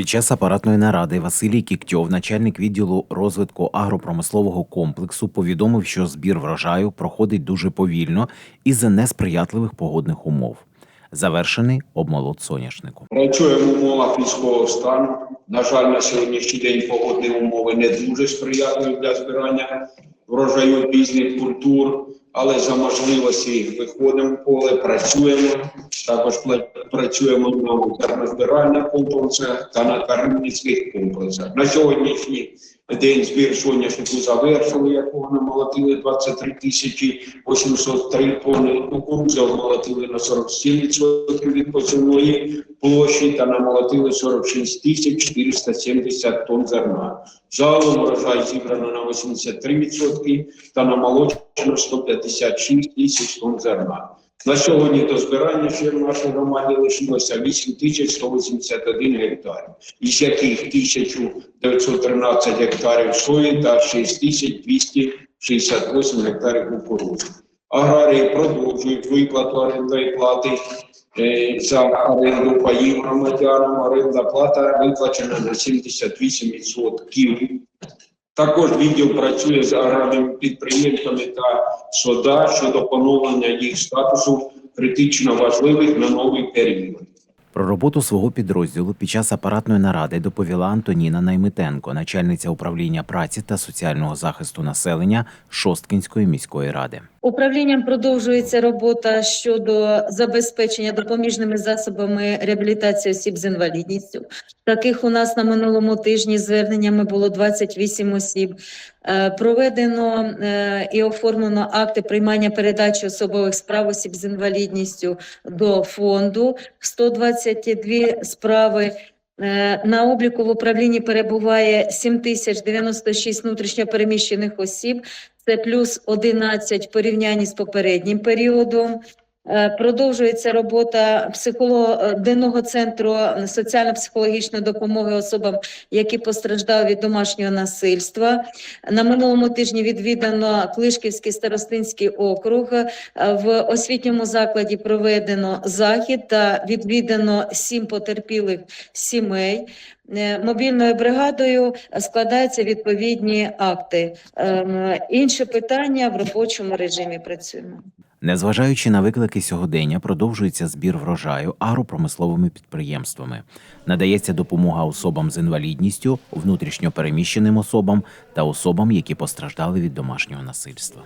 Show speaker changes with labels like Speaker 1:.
Speaker 1: Під час апаратної наради Василій Кіктьов, начальник відділу розвитку агропромислового комплексу, повідомив, що збір врожаю проходить дуже повільно із-за несприятливих погодних умов. Завершений обмолот соняшнику.
Speaker 2: Працюємо в умовах військового стану. На жаль, на сьогоднішній день погодні умови не дуже сприятливі для збирання врожаю різних культур, але за можливості виходимо в поле, працюємо. Також пла- працюємо на термозбиральних комплексах та на кармівницьких комплексах. На сьогоднішній день збір соняшнику завершили, якого намолотили 23 тисячі 803 тонни. Кукурудзи обмолотили на 47% від посівної площі та намолотили 46 тисяч 470 тонн зерна. Загалом врожай зібрано на 83% та намолочено 156 тисяч тонн зерна. На сьогодні до збирання ще в нашій громаді лишилося 8181 гектарів, із яких 1913 гектарів сої та 6268 гектарів кукурудзи. Аграрії продовжують виплату орендної плати е, за оренду паїв громадянам. Орендна плата виплачена на 78%. Також відділ працює з аграрними підприємствами та СОДА щодо поновлення їх статусу критично важливих на новий період.
Speaker 1: Про роботу свого підрозділу під час апаратної наради доповіла Антоніна Наймитенко, начальниця управління праці та соціального захисту населення Шосткінської міської ради.
Speaker 3: Управлінням продовжується робота щодо забезпечення допоміжними засобами реабілітації осіб з інвалідністю. Таких у нас на минулому тижні зверненнями було 28 осіб. Е, Проведено е, і оформлено акти приймання передачі особових справ осіб з інвалідністю до фонду 122 справи. Е, На обліку в управлінні перебуває 7096 внутрішньопереміщених осіб. Це плюс 11 в порівнянні з попереднім періодом. Е, Продовжується робота психолого-денного центру соціально-психологічної допомоги особам, які постраждали від домашнього насильства. На минулому тижні відвідано Клишківський старостинський округ. Е, В освітньому закладі проведено захід та відвідано сім потерпілих сімей. Е, Мобільною бригадою складаються відповідні акти. Ем, Інше питання в робочому режимі працюємо.
Speaker 1: Незважаючи на виклики сьогодення, продовжується збір врожаю агропромисловими підприємствами. Надається допомога особам з інвалідністю, внутрішньо переміщеним особам та особам, які постраждали від домашнього насильства.